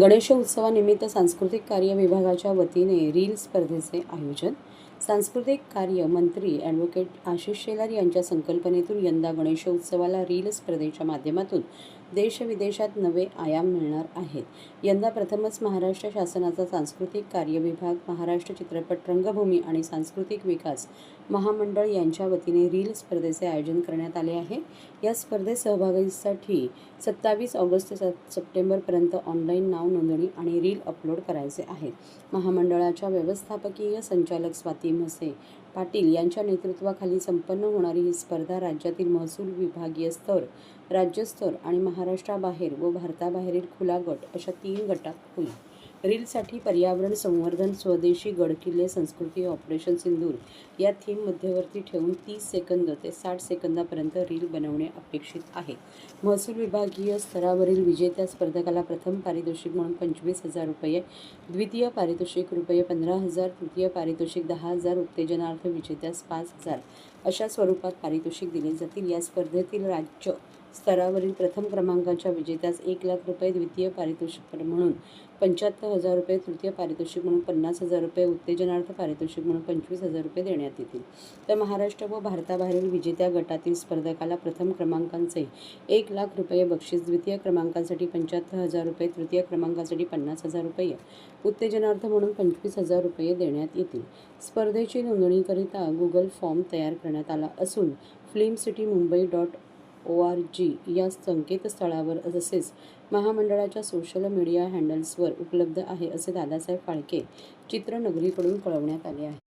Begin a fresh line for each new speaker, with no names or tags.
गणेशोत्सवानिमित्त सांस्कृतिक कार्य विभागाच्या वतीने रील स्पर्धेचे आयोजन सांस्कृतिक कार्य मंत्री ॲडव्होकेट आशिष शेलार यांच्या संकल्पनेतून यंदा गणेशोत्सवाला रील स्पर्धेच्या माध्यमातून देशविदेशात नवे आयाम मिळणार आहेत. यंदा प्रथमच महाराष्ट्र शासनाचा सांस्कृतिक कार्य विभाग महाराष्ट्र चित्रपट रंगभूमी आणि सांस्कृतिक विकास महामंडळ यांच्या वतीने रील स्पर्धेचे आयोजन करण्यात आले आहे. या स्पर्धेत सहभागीसाठी सत्तावीस ऑगस्ट स सप्टेंबरपर्यंत ऑनलाईन नाव नोंदणी आणि रील अपलोड करायचे आहेत. महामंडळाच्या व्यवस्थापकीय संचालक स्वाती म्हसे पाटील यांच्या नेतृत्वाखाली संपन्न होणारी ही स्पर्धा राज्यातील महसूल विभागीय स्तर राज्यस्तर आणि महाराष्ट्राबाहेर व भारताबाहेरील खुला गट अशा तीन गटात होईल. रीलसाठी पर्यावरण संवर्धन स्वदेशी गडकिल्ले संस्कृती ऑपरेशन सिंदूर या थीम मध्यवर्ती ठेवून तीस सेकंद ते साठ सेकंदापर्यंत रील बनवणे अपेक्षित आहे. महसूल विभागीय स्तरावरील विजेत्या स्पर्धकाला प्रथम पारितोषिक म्हणून पंचवीस हजार रुपये द्वितीय पारितोषिक रुपये पंधरा हजार तृतीय पारितोषिक दहा हजार उत्तेजनार्थ विजेत्यास पाच हजार अशा स्वरूपात पारितोषिक दिले जातील. या स्पर्धेतील राज्य स्तरावरील प्रथम क्रमांकाच्या विजेत्यास एक लाख रुपये द्वितीय पारितोषिक म्हणून पंच्याहत्तर हजार रुपये तृतीय पारितोषिक म्हणून पन्नास हजार रुपये उत्तेजनार्थ पारितोषिक म्हणून पंचवीस हजार रुपये देण्यात येतील. तर महाराष्ट्र व भारताबाहेरील विजेत्या गटातील स्पर्धकाला प्रथम क्रमांकांचे एक लाख रुपये बक्षीस द्वितीय क्रमांकासाठी पंच्याहत्तर हजार रुपये तृतीय क्रमांकासाठी पन्नास हजार रुपये उत्तेजनार्थ म्हणून पंचवीस हजार रुपये देण्यात येतील. स्पर्धेची नोंदणीकरिता गुगल फॉर्म तयार करण्यात आला असून film city Mumbai dot O R G या संकेतस्थळावर तसेच महामंडळाच्या सोशल मीडिया हँडल्सवर उपलब्ध आहे असे दादासाहेब फाळके चित्रनगरीकडून कळवण्यात आले आहे.